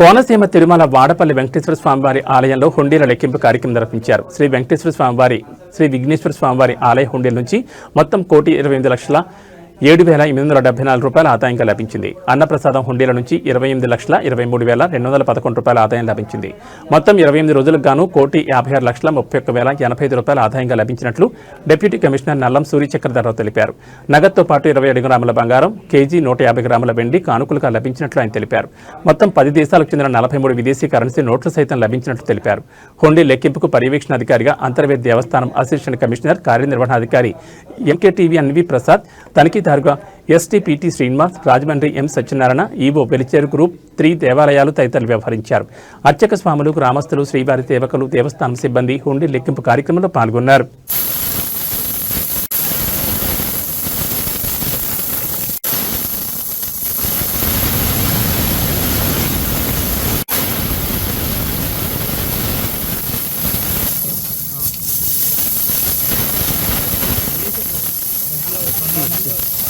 కోనసీమ తిరుమల వాడపల్లి వెంకటేశ్వర స్వామివారి ఆలయంలో హుండీల లెక్కింపు కార్యక్రమం నిర్వహించారు. శ్రీ వెంకటేశ్వర స్వామివారి శ్రీ విఘ్నేశ్వర స్వామివారి ఆలయ హుండీల నుంచి మొత్తం కోటి ఇరవై ఎనిమిది లక్షల ఏడు వేల ఎనిమిది వందల డెబ్బై నాలుగు రూపాయల ఆదాయంగా లభించింది. అన్నప్రసాదం హుండీల నుంచి ఇరవై ఎనిమిది లక్షల ఇరవై మూడు వేల రెండు వందల పదకొండు రూపాయల ఆదాయం లభించింది. మొత్తం ఇరవై ఎనిమిది రోజులకు గాను కోటి యాభై ఆరు లక్షల ముప్పై ఒక్క వేల ఎనభై ఐదు రూపాయల ఆదాయంగా లభించినట్లు డిప్యూటీ కమిషనర్ నల్లం సూర్యచక్రధరరావు తెలిపారు. నగదుతో పాటు ఇరవై ఏడు గ్రాముల బంగారం కేజీ నూట యాభై గ్రాముల వెండి కానుకలుగా లభించినట్లు ఆయన తెలిపారు. మొత్తం పది దేశాలకు చెందిన నలభై మూడు విదేశీ కరెన్సీ నోట్లు సైతం లభించినట్లు తెలిపారు. హుండీ లెక్కింపుకు పర్యవేక్షణ అధికారిగా అంతర్వేది దేవస్థానం అసిస్టెంట్ కమిషనర్ కార్యనిర్వహణాధికారి ఎంకేటీవీ అన్వి ప్రసాద్ తనిఖీదారుగా ఎస్టీపీటీ Srinivas Rajahmundry M Satyanarayana EO Velicheru group three దేవాలయాలు తదితరులు వ్యవహరించారు. అర్చక స్వాములు గ్రామస్తులు శ్రీవారి సేవకులు దేవస్థానం సిబ్బంది హుండీ లెక్కింపు కార్యక్రమంలో పాల్గొన్నారు. করছে